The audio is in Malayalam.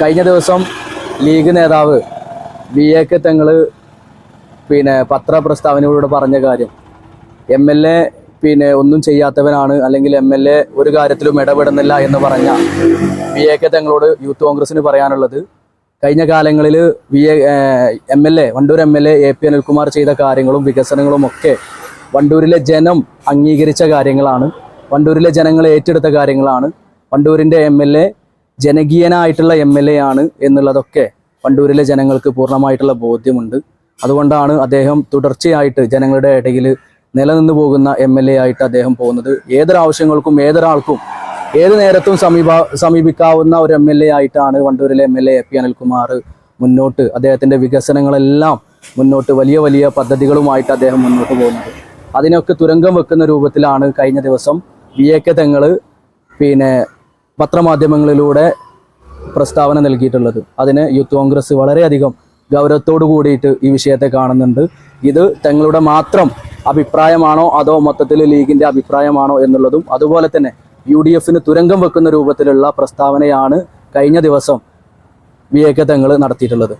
കഴിഞ്ഞ ദിവസം ലീഗ് നേതാവ് വി എ കെ തങ്ങൾ പിന്നെ പത്രപ്രസ്താവനയോട് പറഞ്ഞ കാര്യം. എം എൽ എ പിന്നെ ഒന്നും ചെയ്യാത്തവനാണ് അല്ലെങ്കിൽ എം എൽ എ ഒരു കാര്യത്തിലും ഇടപെടുന്നില്ല എന്ന് പറഞ്ഞ വി എ കെ തങ്ങളോട് യൂത്ത് കോൺഗ്രസിന് പറയാനുള്ളത്. കഴിഞ്ഞ കാലങ്ങളിൽ V A M L A Wandoor M L A A P Anilkumar ചെയ്ത കാര്യങ്ങളും വികസനങ്ങളും ഒക്കെ വണ്ടൂരിലെ ജനം അംഗീകരിച്ച കാര്യങ്ങളാണ്. വണ്ടൂരിലെ ജനങ്ങൾ ഏറ്റെടുത്ത കാര്യങ്ങളാണ്. വണ്ടൂരിന്റെ എം എൽ എ ജനകീയനായിട്ടുള്ള എം എൽ എ ആണ് എന്നുള്ളതൊക്കെ വണ്ടൂരിലെ ജനങ്ങൾക്ക് പൂർണമായിട്ടുള്ള ബോധ്യമുണ്ട്. അതുകൊണ്ടാണ് അദ്ദേഹം തുടർച്ചയായിട്ട് ജനങ്ങളുടെ ഇടയിൽ നിലനിന്ന് പോകുന്ന എം എൽ എ ആയിട്ട് അദ്ദേഹം പോകുന്നത്. ഏതൊരാവശ്യങ്ങൾക്കും ഏതൊരാൾക്കും ഏത് നേരത്തും സമീപ സമീപിക്കാവുന്ന ഒരു എം എൽ എ ആയിട്ടാണ് വണ്ടൂരിലെ M L A P Anilkumar മുന്നോട്ട് അദ്ദേഹത്തിന്റെ വികസനങ്ങളെല്ലാം മുന്നോട്ട് വലിയ വലിയ പദ്ധതികളുമായിട്ട് അദ്ദേഹം മുന്നോട്ട് പോകുന്നത്. അതിനൊക്കെ തുരങ്കം വെക്കുന്ന രൂപത്തിലാണ് കഴിഞ്ഞ ദിവസം വി എ കെ തങ്ങൾ പിന്നെ പത്രമാധ്യമങ്ങളിലൂടെ പ്രസ്താവന നൽകിയിട്ടുള്ളത്. അതിന് യൂത്ത് കോൺഗ്രസ് വളരെയധികം ഗൗരവത്തോടു കൂടിയിട്ട് ഈ വിഷയത്തെ കാണുന്നുണ്ട്. ഇത് തങ്ങളുടെ മാത്രം അഭിപ്രായമാണോ അതോ മൊത്തത്തിൽ ലീഗിന്റെ അഭിപ്രായമാണോ എന്നുള്ളതും അതുപോലെ തന്നെ യു ഡി എഫിന് തുരങ്കം വെക്കുന്ന രൂപത്തിലുള്ള പ്രസ്താവനയാണ് കഴിഞ്ഞ ദിവസം വി എ കെ തങ്ങൾ നടത്തിയിട്ടുള്ളത്.